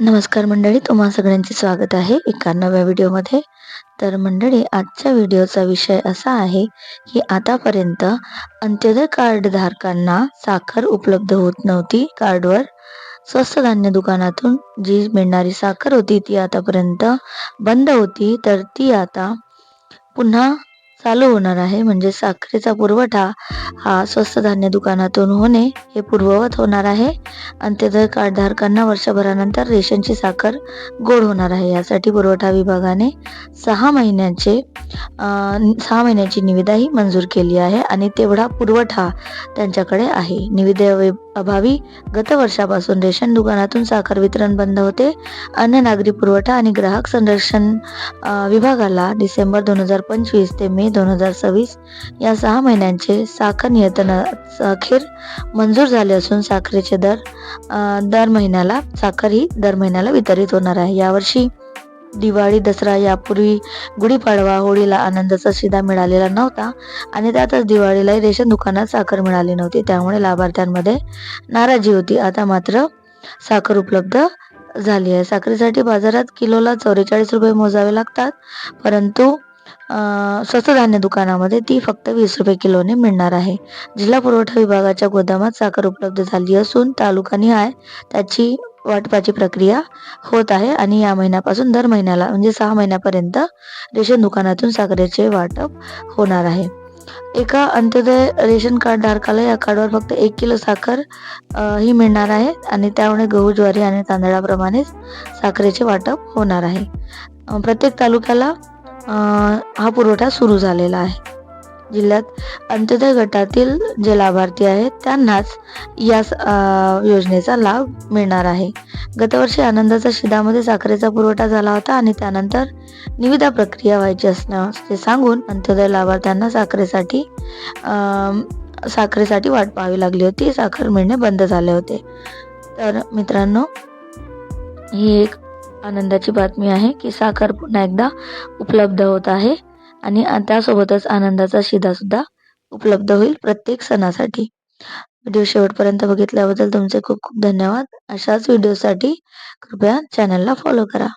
नमस्कार मंडळी तुम्हा सगळ्यांचे स्वागत आहे एका नव्या व्हिडिओमध्ये. तर मंडळी आजच्या व्हिडिओचा विषय असा आहे की आतापर्यंत अंत्योदय कार्ड धारकांना साखर उपलब्ध होत नव्हती कार्डवर. स्वस्त धान्य दुकानातून जी मिळणारी साखर होती ती आतापर्यंत बंद होती तर ती आता पुन्हा चालू होणार आहे. म्हणजे साखरेचा पुरवठा हा स्वस्त धान्य दुकानातून होणे हे पूर्ववत होणार आहे. अंत्योदय कार्डधारकांना वर्षभरानंतर रेशनची साखर गोड होणार आहे. यासाठी पुरवठा विभागाने सहा महिन्याचे सहा महिन्याची निविदाही मंजूर केली आहे आणि तेवढा पुरवठा त्यांच्याकडे आहे. निविदे अभावी गत वर्षापासून रेशन दुकानातून साखर वितरण बंद होते. अन्न नागरी पुरवठा आणि ग्राहक संरक्षण विभागाला डिसेंबर दोन हजार पंचवीस ते मे दोन हजार सव्वीस या सहा महिन्यांचे साखर नियतन अखेर मंजूर झाले असून साखरेचे दर दर महिन्याला साखर ही दर महिन्याला वितरित होणार आहे. यावर्षी दिवाळी दसरा यापूर्वी गुढीपाडवा होळीला आनंदाचा शिदा मिळालेला नव्हता आणि त्यातच दिवाळीलाही रेशन दुकानात साखर मिळाली नव्हती. त्यामुळे लाभार्थ्यांमध्ये नाराजी होती. आता मात्र साखर उपलब्ध झाली आहे. साखरेसाठी बाजारात किलोला चौवेचाळीस रुपये मोजावे लागतात. परंतु स्वस्त धान्य दुकानामध्ये ती फक्त वीस रुपये किलोने मिळणार आहे. जिल्हा पुरवठा विभागाच्या गोदामात साखर उपलब्ध झाली असून तालुकानिहाय त्याची वाटपाची प्रक्रिया होत आहे आणि या महिन्यापासून दर महिन्याला म्हणजे सहा महिन्यापर्यंत रेशन दुकानातून साखरेचे वाटप होणार आहे. एका अंत्योदय रेशन कार्ड धारकाला या कार्डवर फक्त एक किलो साखर ही मिळणार आहे आणि त्यामुळे गहू ज्वारी आणि तांदळाप्रमाणेच साखरेचे वाटप होणार आहे. प्रत्येक तालुक्याला हा पुरवठा सुरू झालेला आहे. जिल्ह्यात अंत्योदय गटातील जे लाभार्थी आहेत त्यांनाच या योजनेचा लाभ मिळणार आहे. गतवर्षी आनंदाचा शिदामध्ये साखरेचा पुरवठा झाला होता आणि त्यानंतर निविदा प्रक्रिया व्हायची असणं ते सांगून अंत्योदय लाभार्थ्यांना साखरेसाठी साखरेसाठी वाट पाहावी लागली होती. साखर मिळणे बंद झाले होते. तर मित्रांनो ही एक आनंदाची बातमी आहे की साखर पुन्हा एकदा उपलब्ध होत आहे आणि त्यासोबतच आनंदाचा शिदा सुद्धा उपलब्ध होईल प्रत्येक सणासाठी. व्हिडिओ शेवटपर्यंत बघितल्याबद्दल तुमचे खूप खूप धन्यवाद. अशाच व्हिडिओसाठी कृपया चॅनलला फॉलो करा.